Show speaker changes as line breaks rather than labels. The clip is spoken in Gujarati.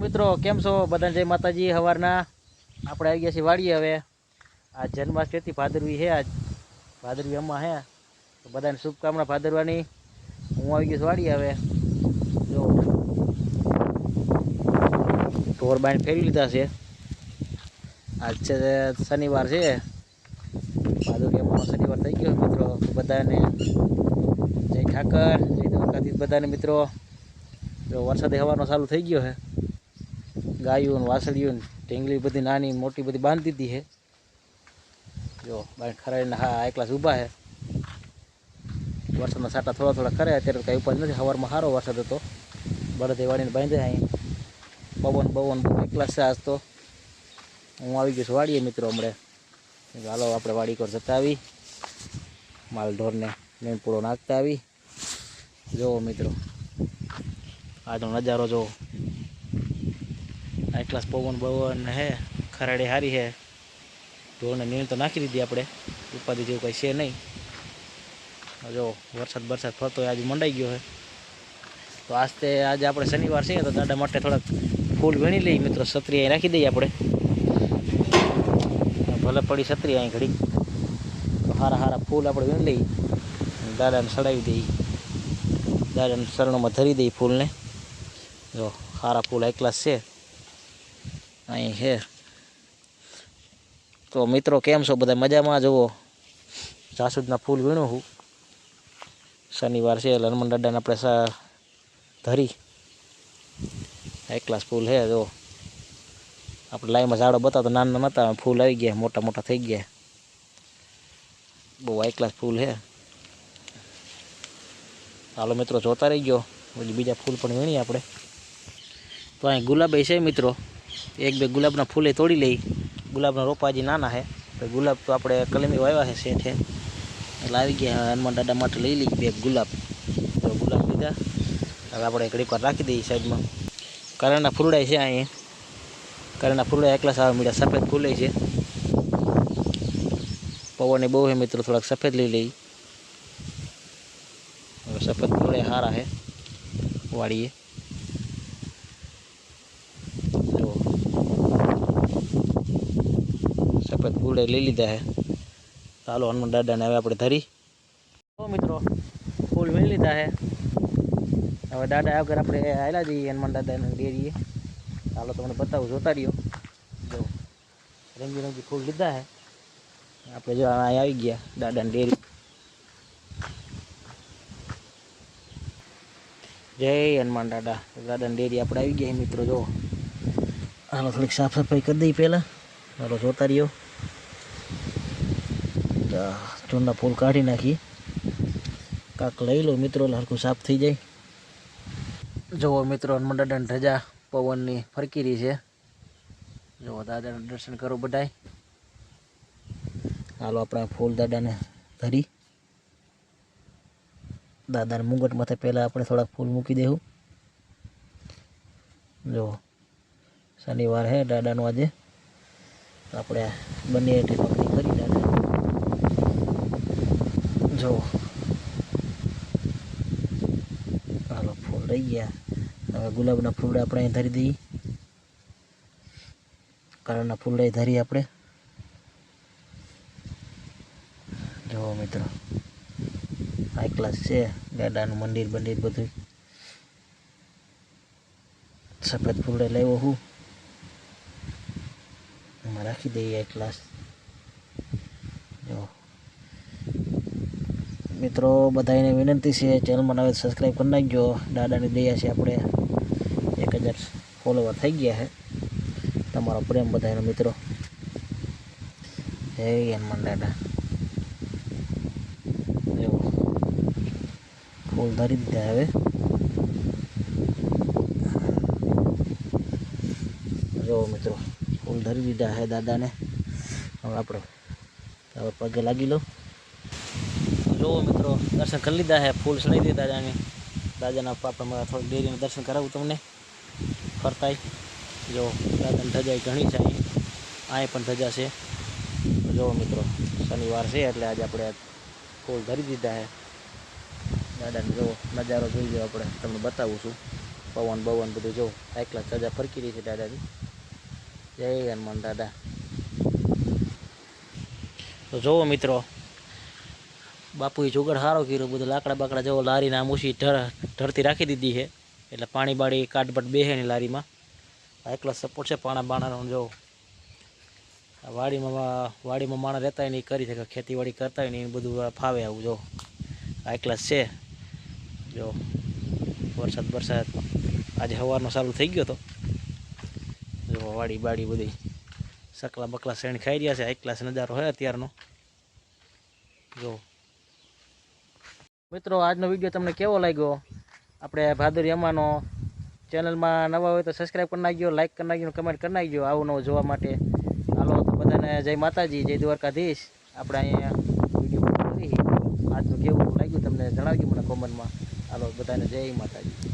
મિત્રો, કેમ છો? બધા જય માતાજી સવારના આપણે આવી ગયા છીએ વાડીએ હવે. આ જન્માષ્ટમી ભાદરવી છે આજ. ભાદરવી અમ્મા હે. તો બધાને શુભકામના ભાદરવાની. હું આવી ગયો છું વાડીએ હવે. જો. ઢોર બાઈને ફેરવી લીધા છે. આજ છે શનિવાર છે. ભાદરવી અમ્માનો શનિવાર થઈ ગયો મિત્રો. તો બધાને જય ઠાકર, જય દ્વારકાધીશ બધાને, મિત્રો. જો વરસાદ હવાનો ચાલુ થઈ ગયો છે. ગાયું ને વાસળીયું ને ઢીંગલી બધી નાની મોટી બધી બાંધી દીધી છે. જો બાર ખરાડીને હા એકલા ઊભા છે. વરસાદના સાટા થોડા થોડા કરે, અત્યારે કાંઈ ઉપાય નથી. સવારમાં સારો વરસાદ હતો. બળદે વાળીને બાંધે અહીં. પવન પવન બહુ એકલા છે આજ તો. હું આવી ગયો છું વાડીએ મિત્રો હમણે. હાલો, આપણે વાડી પર જતા આવી. માલ ઢોરને મેનપૂળો નાખતા આવી. જુઓ મિત્રો, આજનો નજારો જુઓ હાઈ પવન બવન હે, ખરાડી હારી હે. ઢોરને નીણ તો નાખી દીધી આપણે, ઉપાધિ જેવું કંઈ છે નહીં. જો વરસાદ બરસાદ ફરતો હોય, આજે મંડાઈ ગયો હે. તો આજતે આજે આપણે શનિવાર છે, તો દાદા માટે થોડાક ફૂલ વીણી લઈએ મિત્રો, છત્રી અહીં રાખી દઈએ આપણે. ભલે પડી છત્રી અહીં ઘડી સારા સારા ફૂલ આપણે વીણી લઈએ. દાદાને સડાવી દઈએ. દાદાને શરણોમાં ધરી દઈએ ફૂલને. જો સારા ફૂલ એકલાસ ક્લાસ છે. અહીં છે. તો મિત્રો કેમ છો? બધા મજામાં? જુઓ. જાસૂદના ફૂલ વીણું હું. શનિવાર છે એટલે હનુમાન દાદાને આપણે સા ધરી. એક ક્લાસ ફૂલ છે જો આપણે લાઈમાં ઝાડો બતાવતો નાના નહોતા ફૂલ આવી ગયા, મોટા મોટા થઈ ગયા. બહુ હાઈ ક્લાસ ફૂલ છે. હાલો મિત્રો, જોતા રહી ગયો બીજા ફૂલ પણ વીણીએ આપણે. તો અહીં ગુલાબ છે મિત્રો. એક બે ગુલાબના ફૂલે તોડી લઈ. ગુલાબના રોપા હજી નાના છે તો ગુલાબ તો આપણે કલમી વાવ્યા છે શેઠે. એટલે આવી ગયા હનુમાન દાદા માટે લઈ લઈ બે ગુલાબ. તો ગુલાબ લીધા. હવે આપણે ઘડી પર રાખી દઈએ સાઈડમાં. કરણના ફૂલડાય છે અહીં. કરણના ફૂલડા એકલા સાવ મીડા સફેદ ફૂલે છે. પવનની બહુ છે મિત્રો, થોડાક સફેદ લઈ લઈ. સફેદ ફૂલે સારા છે વાળીએ જો ફૂલે લઈ લીધા છે ચાલો હનુમાન દાદાને હવે આપણે ધરી. મિત્રો, ફૂલ લઈ લીધા છે હવે દાદા આગળ આપણે આવેલા જઈએ, હનુમાન દાદાને ડેરીએ. ચાલો તમને બતાવું, જોતા રહ્યો. જો રંગી રંગી ફૂલ લીધા છે આપણે જો અહીં આવી ગયા, દાદાની ડેરી. જય હનુમાન દાદા. દાદાની ડેરી આપણે આવી ગયા મિત્રો, જો. હાલો, થોડીક સાફ સફાઈ કરી દઈ પહેલાં. હાલો, જોતા રહ્યો. ચૂના ફૂલ કાઢી નાખી. કાંક લઈ લો મિત્રો હરખું સાફ થઈ જાય. જુઓ મિત્રો હનુમાન ધજા પવનની ફરકી રહી છે. જુઓ દાદાનું દર્શન કરો બધાય. હાલો, આપણે ફૂલ દાદાને ધરી. દાદાને મુંગટ માથે પહેલાં આપણે થોડાક ફૂલ મૂકી દેવું જુઓ, શનિવાર હે, દાદાનું આજે. આપણે બંને પકડી કરી દાદા. જો. હાલો, ફૂલ રહી ગયા. હવે ગુલાબના ફૂલડા આપણે અહીં ધરી દઈએ. કલરના ફૂલડા ધરી આપણે. જુઓ મિત્રો હાઈ ક્લાસ છે, ગાડાનું મંદિર બંદિર બધું. સફેદ ફૂલડે લાવ્યો હું. રાખી દઈએ એક ક્લાસ જો મિત્રો બધાને વિનંતી છે ચેનલમાં નવે સબસ્ક્રાઈબ કરી નાખજો. દાદાની દયા છે આપણે. એક હજાર ફોલોવર થઈ ગયા છે. તમારો પ્રેમ બધાનો મિત્રો. હે હનુમાન દાદા. એવું ફૂલ ધરી દીધા હવે. જો, મિત્રો, ફૂલ ધરી દીધા હે દાદાને. હવે આપણે હવે પગે લાગી લો જુઓ મિત્રો, દર્શન કરી લીધા છે, ફૂલ ચડાવી દીધા દાદાને દાદાના મારા થોડીક ડેરીને દર્શન કરાવું તમને. ફરતાય જો, દાદાની ધજા ઘણી છે અહીં. પણ ધજા છે. જુઓ મિત્રો, શનિવાર છે એટલે આજે આપણે ફૂલ ધરી દીધા છે. દાદાને જોવો નજારો જોઈ લો આપણે. તમને બતાવું છું. પવન, બવન બધું જો એકલા ધજા ફરકી રહી છે દાદાની. જય હનુમાન દાદા. તો જોવો મિત્રો બાપુએ જોગડ સારો કર્યો, બધું લાકડા બાકડા જેવો લારીના આમ ઢર ઢળતી રાખી દીધી છે. એટલે પાણી બાળી કાટબટ બેહે નહીં લારીમાં. આ એકલો સપોર્ટ છે પાણા બાણાનો જો. વાડીમાં વાડીમાં માણસ રહેતા હોય ને કરી શકે, ખેતીવાડી કરતા હોય ને એ બધું ફાવે આવું, જો. આ એકલા છે. જો, વરસાદ વરસાદ. આજે સવારનો ચાલુ થઈ ગયો તો. જો, વાડી બાડી બધી સકલા બકલા શેણ ખાઈ રહ્યા છે. એક ક્લાસ નજારો હોય અત્યારનો. જો મિત્રો, આજનો વીડિયો તમને કેવો લાગ્યો? આપણે ભાદરી યમાનો ચેનલમાં નવા હોય તો સબસ્ક્રાઈબ કરી નાખજો લાઈક કરી નાખજો કમેન્ટ કરી નાખજો આવું નવું જોવા માટે. હાલો, તો બધાને જય માતાજી, જય દ્વારકાધીશ. આપણે અહીંયા વીડિયો આજનું કેવું લાગ્યું તમને જણાવજો મને કોમેન્ટમાં. હાલો, બધાને જય માતાજી.